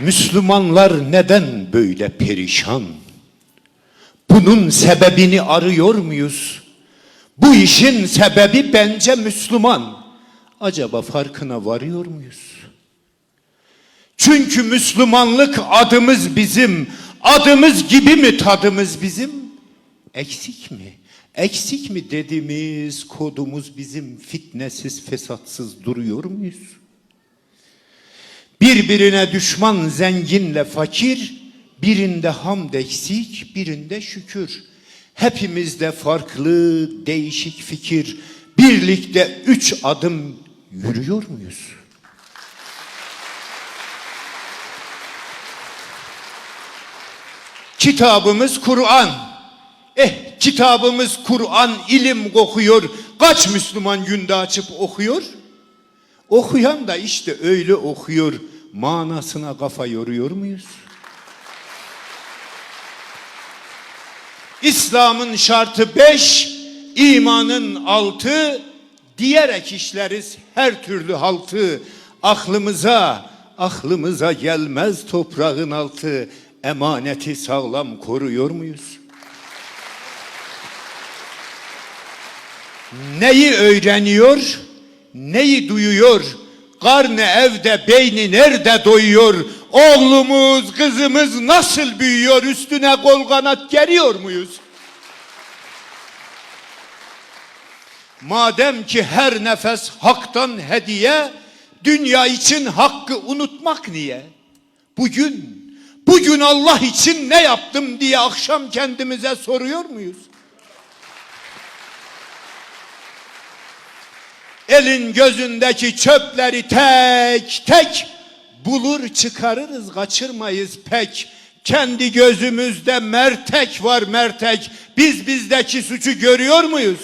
Müslümanlar neden böyle perişan? Bunun sebebini arıyor muyuz? Bu işin sebebi bence Müslüman. Acaba farkına varıyor muyuz? Çünkü Müslümanlık adımız bizim. Adımız gibi mi tadımız bizim? Eksik mi? Eksik mi dediğimiz kodumuz bizim fitnesiz fesatsız duruyor muyuz? Birbirine düşman zenginle fakir, birinde hamd eksik, birinde şükür. Hepimizde farklı, değişik fikir. Birlikte üç adım yürüyor muyuz? Kitabımız Kur'an. Eh kitabımız Kur'an ilim kokuyor. Kaç Müslüman günde açıp okuyor? Okuyan da işte öyle okuyor. Manasına kafa yoruyor muyuz? İslam'ın şartı beş, imanın altı, diyerek işleriz her türlü haltı. Aklımıza, aklımıza gelmez toprağın altı. Emaneti sağlam koruyor muyuz? Neyi öğreniyor, neyi duyuyor? Karnı evde, beyni nerede doyuyor? Oğlumuz, kızımız nasıl büyüyor? Üstüne kol kanat geriyor muyuz? Madem ki her nefes haktan hediye, dünya için hakkı unutmak niye? Bugün, bugün Allah için ne yaptım diye akşam kendimize soruyor muyuz? Elin gözündeki çöpleri tek tek bulur çıkarırız kaçırmayız pek. Kendi gözümüzde mertek var mertek. Biz bizdeki suçu görüyor muyuz?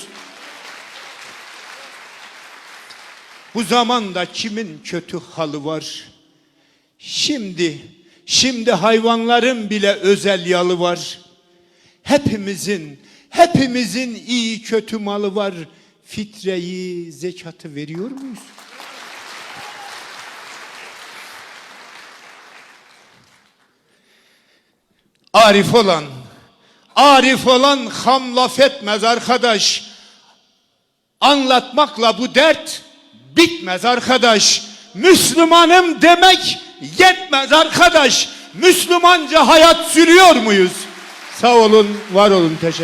Bu zamanda kimin kötü halı var? Şimdi, şimdi hayvanların bile özel yalı var. Hepimizin, hepimizin iyi kötü malı var. Fitreyi, zekatı veriyor muyuz? Arif olan, arif olan ham laf etmez arkadaş. Anlatmakla bu dert bitmez arkadaş. Müslümanım demek yetmez arkadaş. Müslümanca hayat sürüyor muyuz? Sağ olun, var olun, teşekkür